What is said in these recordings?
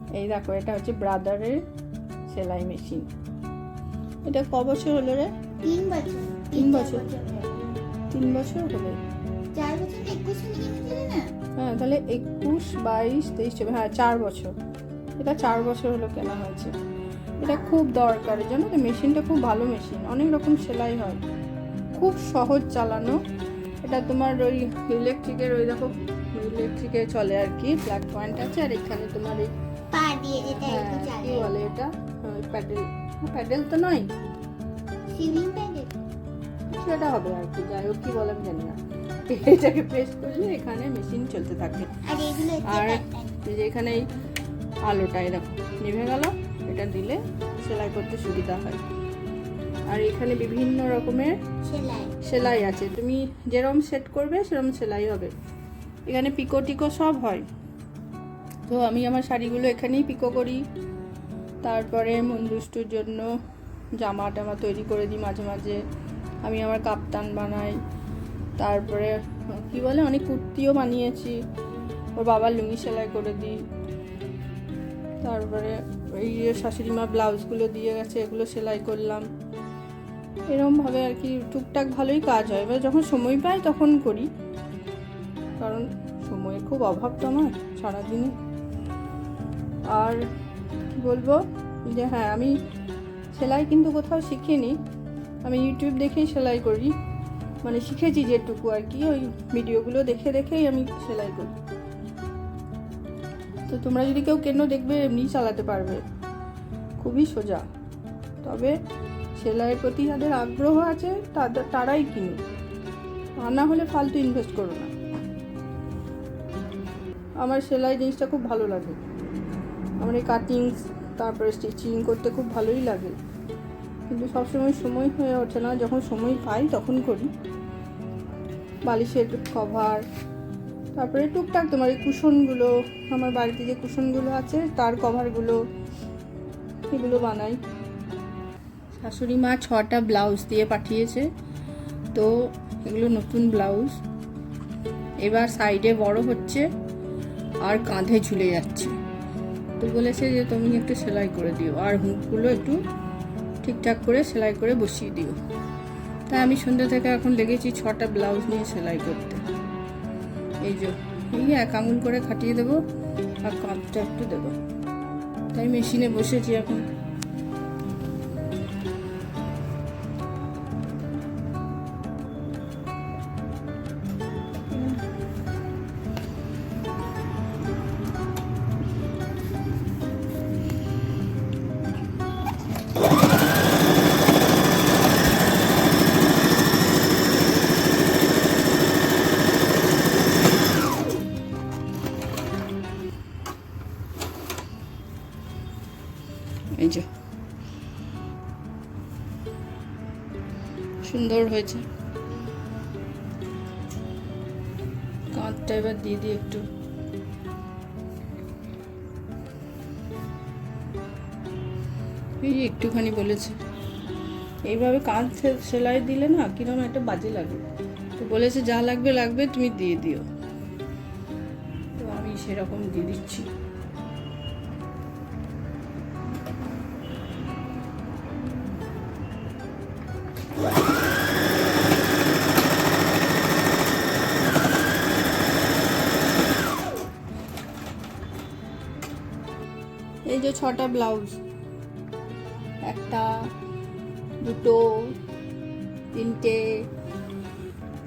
এই দেখো এটা হচ্ছে ব্রাদারের সেলাই মেশিন। এটা ক বছর হলো রে? তিন বছর। তিন বছর? তিন বছর হলো? চার বছর একুশ না? হ্যাঁ তাহলে একুশ বাইশ তেইশ চব্বিশ হ্যাঁ চার বছর। এটা চার বছর হলো কেনা হয়েছে। এটা খুব দরকার জানো তো মেশিনটা খুব ভালো মেশিন অনেক রকম সেলাই হয়। খুব সহজ চালানো। এটা তোমার ওই ইলেকট্রিকের ওই দেখো ইলেকট্রিকে চলে আর কি ব্ল্যাক পয়েন্ট আছে আর এখানে তোমার এই পা দিয়ে যেটা হ্যাঁ, একটু কি চালে বলে এটা? প্যাডেল প্যাডেল তো নয়। Ceiling pedal? সেটা হবে আর কি যাই হোক কি বলে আমি জানি না। এটাকে প্রেস করলে এখানে মেশিন চলতে থাকে। আর যে এখানে এই আলোটা এরকম নিভে গেল। এটা দিলে সেলাই করতে সুবিধা হয়। আর এখানে বিভিন্ন রকমের সেলাই। সেলাই আছে। তুমি যেরকম সেট করবে সেরকম সেলাই হবে। এখানে পিকো টিকো সব হয়। তো আমি আমার শাড়িগুলো এখানেই পিকো করি। তারপরে মন্দুষ্টুর জন্য জামা টামা তৈরি করে দিই মাঝে মাঝে। আমি আমার কাপ্তান বানাই। তারপরে, কি বলে, অনেক কুর্তিও বানিয়েছি। ওর বাবার লুঙ্গি সেলাই করে দিই। তারপরে এই শাশুড়ি মা ব্লাউজগুলো দিয়ে গেছে, এগুলো সেলাই করলাম। এরমভাবে আর কি, টুকটাক ভালোই কাজ হয়। এবার যখন সময় পাই তখন করি। কারণ সময়ের খুব অভাব তো আমার সারাদিনে। আর বলব যে হ্যাঁ আমি সেলাই কিন্তু কোথাও শিখিনি। আমি ইউটিউব দেখেই সেলাই করি। মানে শিখেছি যেটুকু আর কি, ওই ভিডিওগুলো দেখে দেখেই আমি সেলাই করি। তো তোমরা যদি কেউ কেন দেখবে এমনি চালাতে পারবে। খুবই সোজা। তবে সেলাইয়ের প্রতি যাদের আগ্রহ আছে তাদের তারাই কিনুন আর না হলে ফালতু ইনভেস্ট করো না। আমার সেলাই জিনিসটা খুব ভালো লাগে। আমার এই কাটিং তারপরে স্টিচিং করতে খুব ভালোই লাগে। কিন্তু সবসময় সময় হয়ে ওঠে না। যখন সময় পাই তখন করি। বালিশের কভার তারপরে টুকটাক তোমার এই কুশনগুলো, আমার বাড়িতে যে কুশনগুলো আছে, তার কভারগুলো এগুলো বানাই। শাশুড়ি মা ছটা ব্লাউজ দিয়ে পাঠিয়েছে। তো এগুলো নতুন ব্লাউজ এবার সাইডে বড় হচ্ছে আর কাঁধে ঝুলে যাচ্ছে। তো বলেছে যে তুমি একটু সেলাই করে দিও, আর হুঁকগুলো একটু ঠিকঠাক করে সেলাই করে বসিয়ে দিও। তাই আমি সন্ধ্যে থেকে এখন লেগেছি ছটা ব্লাউজ নিয়ে সেলাই করতে। এই যে, এই এক আঙুল করে খাটিয়ে দেবো, আর কাঁধটা একটু দেবো। তাই মেশিনে বসেছি এখন। এই যে। সুন্দর হয়েছে। কাঁধটা এবার দিয়ে দিই একটু। এই একটুখানি বলেছে। এইভাবে কাঁধ সেলাই দিলে না কীরকম একটা বাজে লাগে। তো বলেছে যা লাগবে লাগবে তুমি দিয়ে দিও। তো আমি সেরকম দিয়ে দিচ্ছি। যে ছটা ব্লাউজ, একটা, দুটো, তিনটে,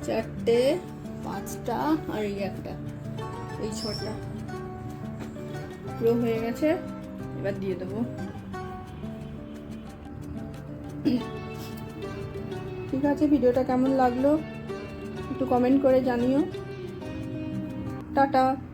চারটে, পাঁচটা আর এই একটা, এই ছটা। পুরো হয়ে গেছে, এবার দিয়ে দেবো। ঠিক আছে, ভিডিওটা কেমন লাগল একটু কমেন্ট করে জানিও। টাটা।